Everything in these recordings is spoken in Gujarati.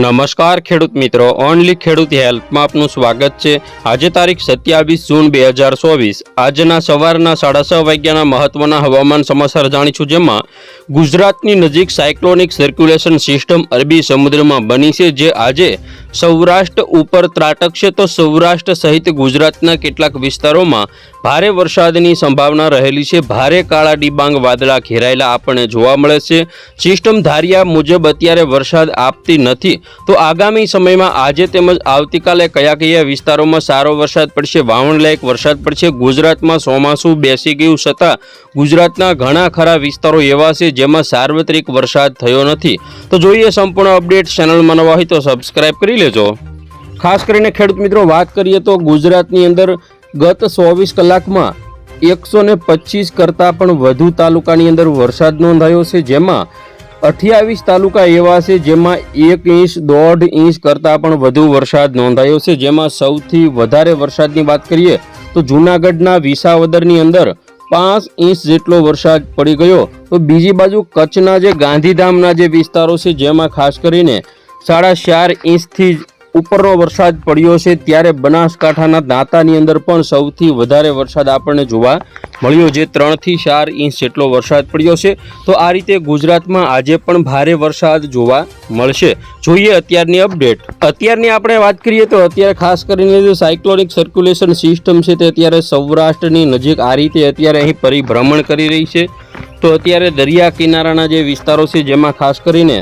નમસ્કાર ખેડૂત મિત્રો, ઓનલી ખેડૂત હેલ્પમાં આપનું સ્વાગત છે. આજે તારીખ સત્યાવીસ જૂન બે હજાર ચોવીસ. આજના સવારના સાડા છ વાગ્યાના મહત્વના હવામાન સમાચાર જાણીશું જેમાં ગુજરાતની નજીક સાયક્લોનિક સર્ક્યુલેશન સિસ્ટમ અરબી સમુદ્રમાં બની છે, જે આજે સૌરાષ્ટ્ર ઉપર ત્રાટકશે તો સૌરાષ્ટ્ર સહિત ગુજરાતના કેટલાક વિસ્તારોમાં ભારે વરસાદની સંભાવના રહેલી છે. ભારે કાળા ડિબાંગ વાદળા ઘેરાયેલા આપણને જોવા મળે છે. સિસ્ટમ ધાર્યા મુજબ અત્યારે વરસાદ આપતી નથી. તો આગામી સમયમાં આજે તેમજ આવતીકાલે કયા કયા વિસ્તારોમાં સારો વરસાદ પડશે? વાવણલાયક વરસાદ પડશે. ગુજરાતમાં ચોમાસું બેસી ગયું છતાં ગુજરાતના ઘણા ખરા વિસ્તારો એવા છે જેમાં સાર્વત્રિક વરસાદ થયો નથી. તો જોઈએ સંપૂર્ણ અપડેટ ચેનલમાં નવા હોય તો સબસ્ક્રાઇબ કરી લેજો ખાસ કરીને ખેડૂત મિત્રો, વાત કરીએ તો ગુજરાતની અંદર ગત ચોવીસ કલાકમાં એકસો ને પચીસ કરતાં પણ વધુ તાલુકાની અંદર વરસાદ નોંધાયો છે. જેમાં અઠ્યાવીસ તાલુકા એવા છે જેમાં એક ઇંચ, દોઢ ઇંચ કરતાં પણ વધુ વરસાદ નોંધાયો છે. જેમાં સૌથી વધારે વરસાદની વાત કરીએ તો જૂનાગઢના વિસાવદરની અંદર પાંચ ઇંચ જેટલો વરસાદ પડી ગયો. તો બીજી બાજુ કચ્છના જે ગાંધીધામના જે વિસ્તારો છે, જેમાં ખાસ કરીને સાડા ચાર ઇંચથી ઉપરનો વરસાદ પડ્યો છે ત્યારે બનાસકાંઠાના દાંતાની અંદર પણ સૌથી વધારે વરસાદ આપણને જોવા મળ્યો જે ત્રણથી ચાર ઇંચ જેટલો વરસાદ પડ્યો છે. તો આ રીતે ગુજરાતમાં આજે પણ ભારે વરસાદ જોવા મળશે. જોઈએ અત્યારની અપડેટ. અત્યારની આપણે વાત કરીએ તો અત્યારે ખાસ કરીને જે સાયક્લોનિક સર્ક્યુલેશન સિસ્ટમ છે તે અત્યારે સૌરાષ્ટ્રની નજીક આ રીતે અત્યારે અહીં પરિભ્રમણ કરી રહી છે. તો અત્યારે દરિયા કિનારાના જે વિસ્તારો છે જેમાં ખાસ કરીને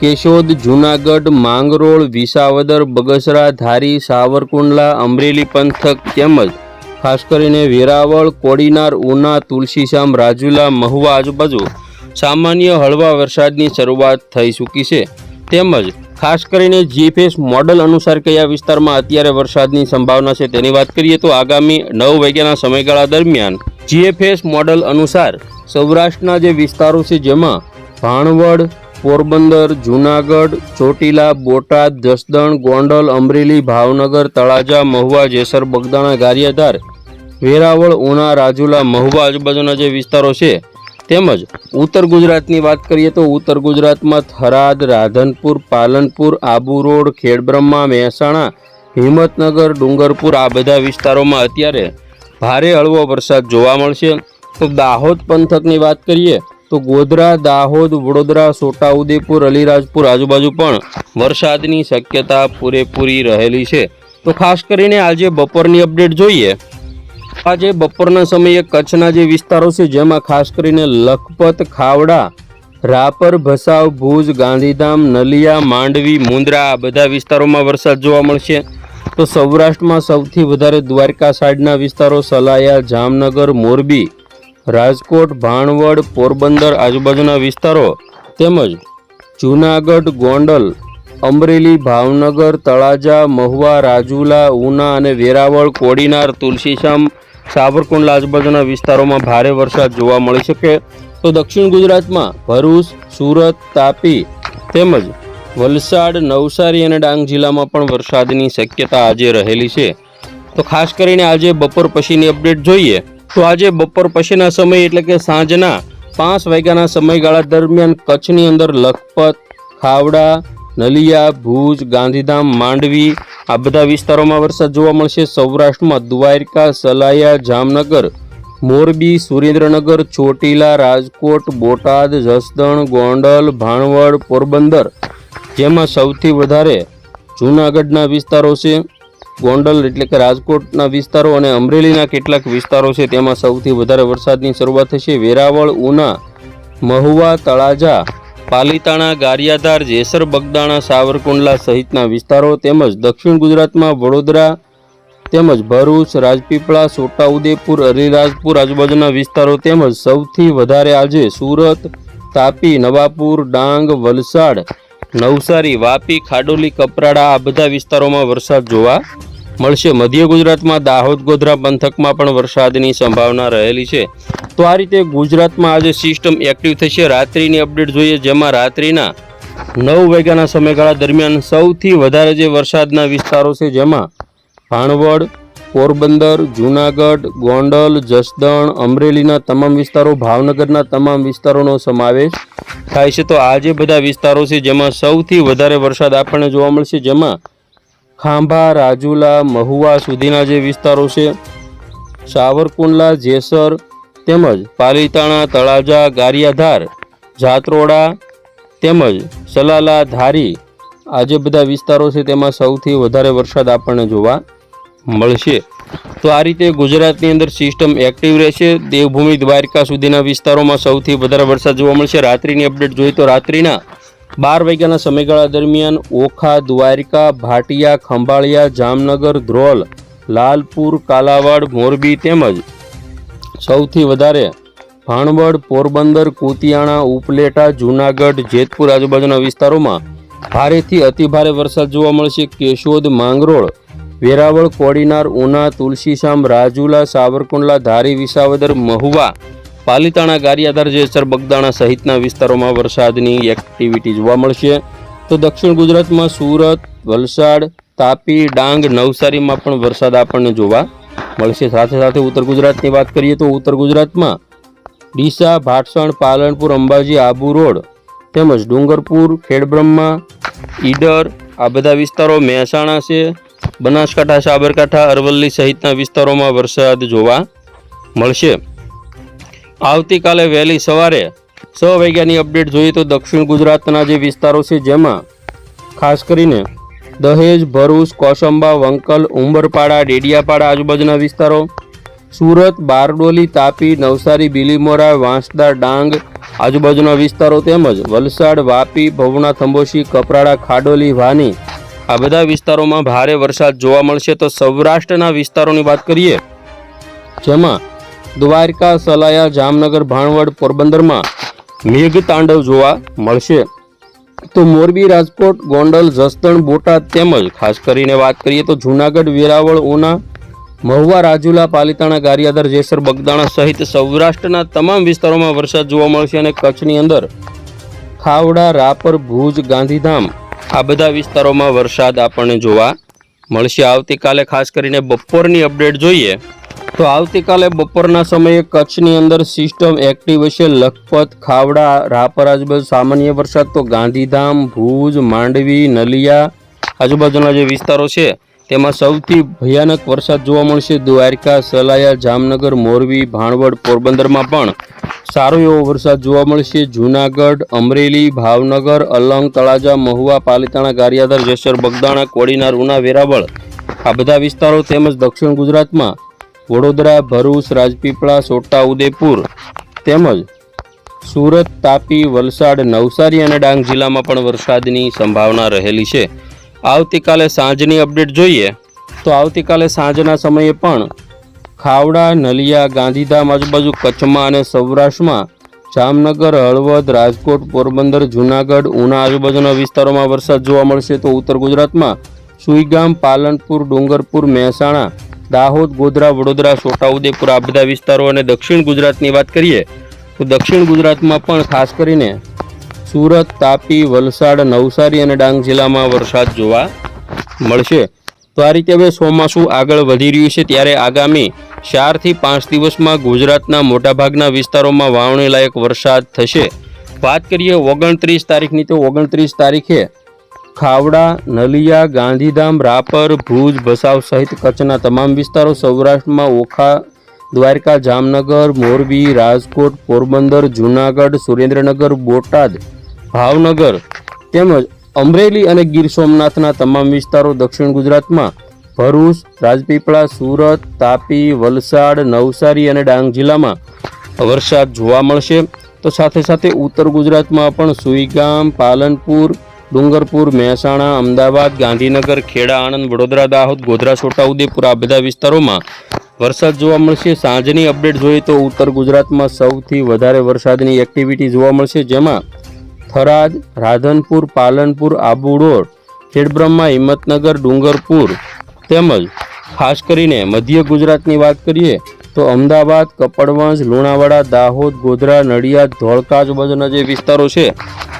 કેશોદ, જૂનાગઢ, માંગરોળ, વિસાવદર, બગસરા, ધારી, સાવરકુંડલા, અમરેલી પંથક તેમજ ખાસ કરીને વેરાવળ, કોડીનાર, ઉના, તુલસીશામ, રાજુલા, મહુવા આજુબાજુ સામાન્ય હળવા વરસાદની શરૂઆત થઈ ચૂકી છે. તેમજ ખાસ કરીને જીએફએસ મોડલ અનુસાર કયા વિસ્તારમાં અત્યારે વરસાદની સંભાવના છે તેની વાત કરીએ તો આગામી નવ વાગ્યાના સમયગાળા દરમિયાન જીએફએસ મોડલ અનુસાર સૌરાષ્ટ્રના જે વિસ્તારો છે જેમાં ભાણવડ પોરબંદર, જૂનાગઢ, ચોટીલા, બોટાદ, જસદણ, ગોંડલ, અમરેલી, ભાવનગર, તળાજા, મહુવા, જેસર, બગદાણા, ગારિયાધાર, વેરાવળ, ઉના, રાજુલા, મહુવા આજુબાજુના જે વિસ્તારો છે, તેમજ ઉત્તર ગુજરાતની વાત કરીએ તો ઉત્તર ગુજરાતમાં થરાદ, રાધનપુર, પાલનપુર, આબુ રોડ, ખેડબ્રહ્મા, મહેસાણા, હિંમતનગર, ડુંગરપુર આ બધા વિસ્તારોમાં અત્યારે ભારે હળવો વરસાદ જોવા મળશે. તો દાહોદ પંથકની વાત કરીએ તો ગોધરા, દાહોદ, વડોદરા, છોટાઉદેપુર, અલીરાજપુર આજુબાજુ પણ વરસાદની શક્યતા પૂરેપૂરી રહેલી છે. તો ખાસ કરીને આજે બપોરની અપડેટ જોઈએ. આજે બપોરના સમયે કચ્છના જે વિસ્તારો છે, જેમાં ખાસ કરીને લખપત, ખાવડા, રાપર, ભસાવ, ભુજ, ગાંધીધામ, નલિયા, માંડવી, મુંદ્રા આ બધા વિસ્તારોમાં વરસાદ જોવા મળશે. તો સૌરાષ્ટ્રમાં સૌથી વધારે દ્વારકા સાઈડના વિસ્તારો સલાયા, જામનગર, મોરબી રાજકોટ, ભાણવડ, પોરબંદર આજુબાજુના વિસ્તારો તેમજ જૂનાગઢ, ગોંડલ, અમરેલી, ભાવનગર, તળાજા, મહુવા, રાજુલા, ઉના અને વેરાવળ, કોડીનાર, તુલસીશામ સાવરકુંડલા આજુબાજુના વિસ્તારોમાં ભારે વરસાદ જોવા મળી શકે. તો દક્ષિણ ગુજરાતમાં ભરૂચ, સુરત, તાપી તેમજ વલસાડ, નવસારી અને ડાંગ જિલ્લામાં પણ વરસાદની શક્યતા આજે રહેલી છે. તો ખાસ કરીને આજે બપોર પછીની અપડેટ જોઈએ તો આજે બપોર પછીના સમય એટલે કે સાંજના પાંચ વાગ્યાના સમયગાળા દરમિયાન કચ્છની અંદર લખપત, ખાવડા, નલિયા, ભુજ, ગાંધીધામ, માંડવી આ બધા વિસ્તારોમાં વરસાદ જોવા મળશે. સૌરાષ્ટ્રમાં દ્વારકા, સલાયા, જામનગર, મોરબી, સુરેન્દ્રનગર, ચોટીલા, રાજકોટ, બોટાદ, જસદણ, ગોંડલ, ભાણવડ, પોરબંદર જેમાં સૌથી વધારે જૂનાગઢના વિસ્તારો છે. ગોંડલ એટલે કે રાજકોટના વિસ્તારો અને અમરેલીના કેટલાક વિસ્તારો છે, તેમાં સૌથી વધારે વરસાદની શરૂઆત થશે. વેરાવળ, ઉના, મહુવા, તળાજા, પાલીતાણા, ગારિયાધાર, જેસર, બગદાણા, સાવરકુંડલા સહિતના વિસ્તારો તેમજ દક્ષિણ ગુજરાતમાં વડોદરા તેમજ ભરૂચ, રાજપીપળા, છોટાઉદેપુર, અરિરાજપુર આજુબાજુના વિસ્તારો તેમજ સૌથી વધારે આજે સુરત, તાપી, નવાપુર, ડાંગ, વલસાડ નવસારી, વાપી, ખાડોલી, કપરાડા આ બધા વિસ્તારોમાં વરસાદ જોવા મળશે. મધ્ય ગુજરાતમાં દાહોદ, ગોધરા, પંથકમાં પણ વરસાદની સંભાવના રહેલી છે. તો આ રીતે ગુજરાતમાં આજે સિસ્ટમ એક્ટિવ થશે. રાત્રિની અપડેટ જોઈએ, જેમાં રાત્રિના નવ વાગ્યાના સમયગાળા દરમિયાન સૌથી વધારે જે વરસાદના વિસ્તારો છે, જેમાં ભાણવડ પોરબંદર, જૂનાગઢ, ગોંડલ, જસદણ, અમરેલીના તમામ વિસ્તારો, ભાવનગરના તમામ વિસ્તારોનો સમાવેશ થાય છે. તો આ જે બધા વિસ્તારો છે, જેમાં સૌથી વધારે વરસાદ આપણને જોવા મળશે, જેમાં ખાંભા, રાજુલા, મહુવા સુધીના જે વિસ્તારો છે, સાવરકુંડલા, જેસર તેમજ પાલીતાણા, તળાજા, ગારિયાધાર, જાત્રોડા તેમજ સલાલા, ધારી આ જે બધા વિસ્તારો છે, તેમાં સૌથી વધારે વરસાદ આપણને જોવા મળશે. તો આ રીતે ગુજરાતની અંદર સિસ્ટમ એક્ટિવ રહેશે. દેવભૂમિ દ્વારકા સુધીના વિસ્તારોમાં સૌથી વધારે વરસાદ જોવા મળશે. રાત્રિની અપડેટ જોઈએ તો રાત્રિના બાર વાગ્યાના સમયગાળા દરમિયાન ઓખા, દ્વારકા, ભાટિયા, ખંભાળિયા, જામનગર, ધ્રોલ, લાલપુર, કાલાવાડ, મોરબી તેમજ સૌથી વધારે ભાણવડ, પોરબંદર, કુતિયાણા, ઉપલેટા, જૂનાગઢ, જેતપુર આજુબાજુના વિસ્તારોમાં ભારેથી અતિભારે વરસાદ જોવા મળશે. કેશોદ, માંગરોળ વેરાવળ, કોડીનાર, ઉના, તુલસીશામ, રાજુલા, સાવરકુંડલા, ધારી, વિસાવદર, મહુવા, પાલીતાણા, ગારિયાધાર, જેસર, બગદાણા સહિતના વિસ્તારોમાં વરસાદની એક્ટિવિટી જોવા મળશે. તો દક્ષિણ ગુજરાતમાં સુરત, વલસાડ, તાપી, ડાંગ, નવસારીમાં પણ વરસાદ આપણને જોવા મળશે. સાથે સાથે ઉત્તર ગુજરાતની વાત કરીએ તો ઉત્તર ગુજરાતમાં ડીસા, ભાટસણ, પાલનપુર, અંબાજી, આબુ રોડ તેમજ ડુંગરપુર, ખેડબ્રહ્મા, ઈડર આ બધા વિસ્તારો મહેસાણા છે. બનાસકાંઠા, સાબરકાંઠા, અરવલ્લી સહિતના વિસ્તારોમાં વરસાદ જોવા મળશે. આવતીકાલે વહેલી સવારે છ વાગ્યાની અપડેટ જોઈએ તો દક્ષિણ ગુજરાતના જે વિસ્તારો છે જેમાં ખાસ કરીને દહેજ, ભરૂચ, કોસંબા, વંકલ, ઉંબરપાડા, ડેડિયાપાડા આજુબાજુના વિસ્તારો, સુરત, બારડોલી, તાપી, નવસારી, બિલીમોરા, વાંસદા, ડાંગ આજુબાજુના વિસ્તારો તેમજ વલસાડ, વાપી ભવના થંબોશી કપરાડા, ખાડોલી, વાની આ બધા વિસ્તારોમાં ભારે વરસાદ જોવા મળશે તો સૌરાષ્ટ્રના વિસ્તારોની વાત કરીએ. જેમાં દ્વારકા, સલાયા, જામનગર, ભાણવડ, પોરબંદરમાં મેઘ તાંડવ જોવા મળશે. તો મોરબી, રાજકોટ, ગોંડલ, જસદણ, બોટાદ તેમજ ખાસ કરીને વાત કરીએ તો જૂનાગઢ, વેરાવળ, ઉના, મહુવા, રાજુલા, પાલીતાણા ગારિયાદર જેસર, બગદાણા સહિત સૌરાષ્ટ્રના તમામ વિસ્તારોમાં વરસાદ જોવા મળશે અને કચ્છની અંદર ખાવડા, રાપર, ભુજ, ગાંધીધામ આ બધા વિસ્તારોમાં વરસાદ આપણને જોવા મળશે. આવતીકાલે ખાસ કરીને બપોરની અપડેટ જોઈએ તો આવતીકાલે બપોરના સમયે કચ્છની અંદર સિસ્ટમ એક્ટિવ હશે. લખપત, ખાવડા, રાપર આજુબાજુ સામાન્ય વરસાદ તો ગાંધીધામ, ભુજ, માંડવી, નલિયા આજુબાજુના જે વિસ્તારો છે તેમાં સૌથી ભયાનક વરસાદ જોવા મળશે. દ્વારકા, સલાયા, જામનગર, મોરબી, ભાણવડ, પોરબંદરમાં પણ સારો એવો વરસાદ જોવા મળશે. જૂનાગઢ, અમરેલી, ભાવનગર, અલંગ, તળાજા, મહુવા, પાલીતાણા ગારિયાદર જેસર, બગદાણા, કોડીનાર, ઉના, વેરાવળ આ બધા વિસ્તારો તેમજ દક્ષિણ ગુજરાતમાં વડોદરા, ભરૂચ, રાજપીપળા છોટા ઉદેપુર તેમજ સુરત, તાપી, વલસાડ, નવસારી અને ડાંગ જિલ્લામાં પણ વરસાદની સંભાવના રહેલી છે. આવતીકાલે સાંજની અપડેટ જોઈએ તો આવતીકાલે સાંજના સમયે પણ ખાવડા, નલિયા, ગાંધીધામ આજુબાજુ કચ્છમાં અને સૌરાષ્ટ્રમાં જામનગર, હળવદ, રાજકોટ, પોરબંદર, જૂનાગઢ, ઉના આજુબાજુના વિસ્તારોમાં વરસાદ જોવા મળશે તો ઉત્તર ગુજરાતમાં સુઈગામ, પાલનપુર, ડુંગરપુર, મહેસાણા, દાહોદ, ગોધરા, વડોદરા, છોટાઉદેપુર આ બધા વિસ્તારો અને દક્ષિણ ગુજરાતની વાત કરીએ તો દક્ષિણ ગુજરાતમાં પણ ખાસ કરીને સુરત, તાપી, વલસાડ, નવસારી અને ડાંગ જિલ્લામાં વરસાદ જોવા મળશે. તો આ રીતે હવે ચોમાસું આગળ વધી રહ્યું છે. ત્યારે આગામી ચારથી પાંચ દિવસમાં ગુજરાતના મોટાભાગના વિસ્તારોમાં વાવણી લાયક વરસાદ થશે. વાત કરીએ ઓગણત્રીસ તારીખની, તો ઓગણત્રીસ તારીખે ખાવડા, નલિયા, ગાંધીધામ, રાપર, ભુજ, ભસાવ સહિત કચ્છના તમામ વિસ્તારો સૌરાષ્ટ્રમાં ઓખા, દ્વારકા, જામનગર, મોરબી, રાજકોટ, પોરબંદર, જૂનાગઢ, સુરેન્દ્રનગર, બોટાદ ભાવનગર તેમજ અમરેલી અને ગીર સોમનાથના તમામ વિસ્તારો દક્ષિણ ગુજરાતમાં ભરૂચ, રાજપીપળા, સુરત, તાપી, વલસાડ, નવસારી અને ડાંગ જિલ્લામાં વરસાદ જોવા મળશે. તો સાથે સાથે ઉત્તર ગુજરાતમાં પણ સુઈગામ, પાલનપુર, ડુંગરપુર, મહેસાણા, અમદાવાદ, ગાંધીનગર, ખેડા, આણંદ, વડોદરા, દાહોદ, ગોધરા છોટાઉદેપુર આ બધા વિસ્તારોમાં વરસાદ જોવા મળશે. સાંજની અપડેટ જોઈએ તો ઉત્તર ગુજરાતમાં સૌથી વધારે વરસાદની એક્ટિવિટી જોવા મળશે, જેમાં થરાદ, રાધનપુર, પાલનપુર, આબુ રોડ, ખેડબ્રહ્મા, હિંમતનગર, ડુંગરપુર તેમજ ખાસ કરીને મધ્ય ગુજરાતની વાત કરીએ તો અમદાવાદ કપડવંજ લુણાવાડા, દાહોદ, ગોધરા, નડિયાદ ધોળકા આજુબાજુના જે વિસ્તારો છે,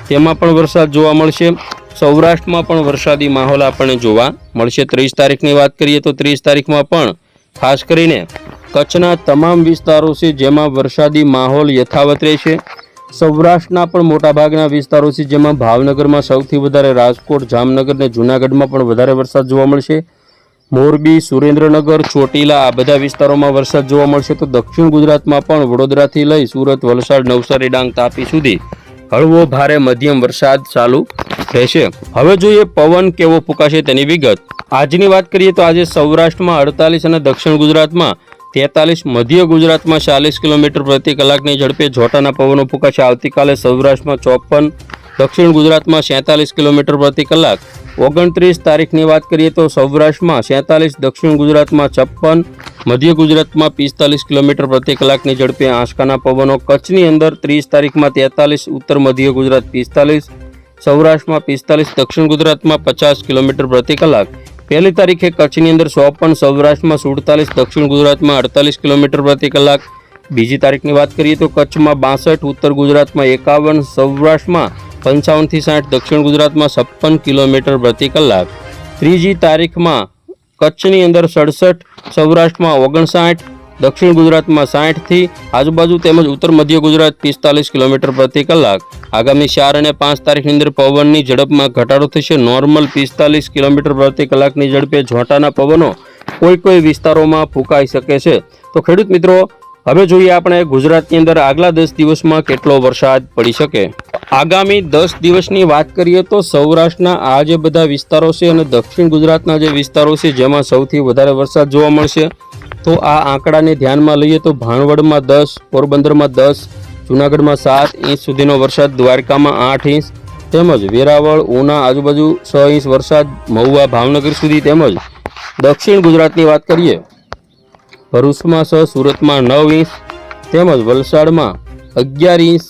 તેમાં પણ વરસાદ જોવા મળશે. સૌરાષ્ટ્રમાં પણ વરસાદી માહોલ આપણને જોવા મળશે. ત્રીસ તારીખની વાત કરીએ તો ત્રીસ તારીખમાં પણ ખાસ કરીને કચ્છના તમામ વિસ્તારો છે જેમાં વરસાદી માહોલ યથાવત રહેશે. સૌરાષ્ટ્રના પણ મોટાભાગના વિસ્તારો છે, જેમાં ભાવનગરમાં સૌથી વધારે રાજકોટ, જામનગર અને જૂનાગઢમાં પણ વધારે વરસાદ જોવા મળશે. મોરબી, સુરેન્દ્રનગર, ચોટીલા આ બધા વિસ્તારોમાં વરસાદ જોવા મળશે. તો દક્ષિણ ગુજરાતમાં પણ વડોદરાથી લઈ સુરત, વલસાડ, નવસારી, ડાંગ તાપી સુધી હળવો ભારે મધ્યમ વરસાદ ચાલુ રહેશે. હવે જોઈએ પવન કેવો ફૂંકાશે તેની વિગત. આજની વાત કરીએ તો આજે સૌરાષ્ટ્રમાં અડતાલીસ અને દક્ષિણ ગુજરાતમાં તેતાલીસ મધ્ય ગુજરાતમાં ચાલીસ કિલોમીટર પ્રતિ કલાકની ઝડપે ઝોટાના પવનો ફૂંકાશે. આવતીકાલે સૌરાષ્ટ્રમાં ચોપન, દક્ષિણ ગુજરાતમાં સેતાલીસ કિલોમીટર પ્રતિ કલાક. ઓગણત્રીસ તારીખની વાત કરીએ તો સૌરાષ્ટ્રમાં સેતાલીસ, દક્ષિણ ગુજરાતમાં છપ્પન, મધ્ય ગુજરાતમાં પિસ્તાલીસ કિલોમીટર પ્રતિ કલાકની ઝડપે આંચકાના પવનો. કચ્છની અંદર ત્રીસ તારીખમાં તેતાલીસ, ઉત્તર મધ્ય ગુજરાત પિસ્તાલીસ, સૌરાષ્ટ્રમાં પિસ્તાલીસ, દક્ષિણ ગુજરાતમાં પચાસ કિલોમીટર પ્રતિ કલાક. પહેલી તારીખે કચ્છની અંદર ચોપન સૌરાષ્ટ્રમાં સુડતાલીસ, દક્ષિણ ગુજરાતમાં અડતાલીસ કિલોમીટર પ્રતિ કલાક. બીજી તારીખની વાત કરીએ તો કચ્છમાં બાસઠ, ઉત્તર ગુજરાતમાં એકાવન, સૌરાષ્ટ્રમાં પંચાવનથી સાઠ, દક્ષિણ ગુજરાતમાં છપ્પન કિલોમીટર પ્રતિ કલાક. ત્રીજી તારીખમાં કચ્છની અંદર સડસઠ, સૌરાષ્ટ્રમાં ઓગણસાઠ દક્ષિણ ગુજરાતમાં સાઠથી આજુબાજુ તેમજ ઉત્તર મધ્ય ગુજરાત પિસ્તાલીસ કિલોમીટર પ્રતિ કલાક. આગામી ચાર અને પાંચ તારીખની અંદર પવનની ઝડપમાં ઘટાડો થશે. નોર્મલ પિસ્તાલીસ કિલોમીટર પ્રતિ કલાકની ઝડપે ઝોંટાના પવનો કોઈ કોઈ વિસ્તારોમાં ફૂંકાઈ શકે છે. તો ખેડૂત મિત્રો, હવે જોઈએ આપણે ગુજરાતની અંદર આગલા દસ દિવસમાં કેટલો વરસાદ પડી શકે. આગામી દસ દિવસની વાત કરીએ તો સૌરાષ્ટ્રના આ જે બધા વિસ્તારો છે અને દક્ષિણ ગુજરાતના જે વિસ્તારો છે, જેમાં સૌથી વધારે વરસાદ જોવા મળશે. તો આ આંકડાને ધ્યાનમાં લઈએ તો ભાણવડમાં દસ, પોરબંદરમાં દસ, જૂનાગઢમાં સાત ઇંચ સુધીનો વરસાદ, દ્વારકામાં આઠ ઇંચ તેમજ વેરાવળ, ઉના, આજુબાજુ છ ઇંચ વરસાદ, મહુવા, ભાવનગર સુધી તેમજ દક્ષિણ ગુજરાતની વાત કરીએ, ભરૂચમાં છ, સુરતમાં નવ ઇંચ તેમજ વલસાડમાં અગિયાર ઇંચ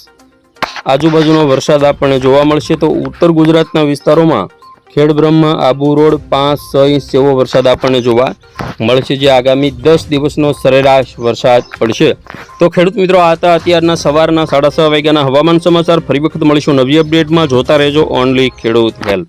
આજુબાજુનો વરસાદ આપણને જોવા મળશે. તો ઉત્તર ગુજરાતના વિસ્તારોમાં ખેડબ્રહ્મા આબુ રોડ પાંચ, છ ઇંચ જેવો વરસાદ આપણને જોવા મળશે જે આગામી દસ દિવસનો સરેરાશ વરસાદ પડશે. તો ખેડૂત મિત્રો, આ હતા અત્યારના સવારના સાડા છ વાગ્યાના હવામાન સમાચાર. ફરી વખત મળીશું નવી અપડેટમાં. જોતા રહેજો ઓનલી ખેડૂત હેલ્પ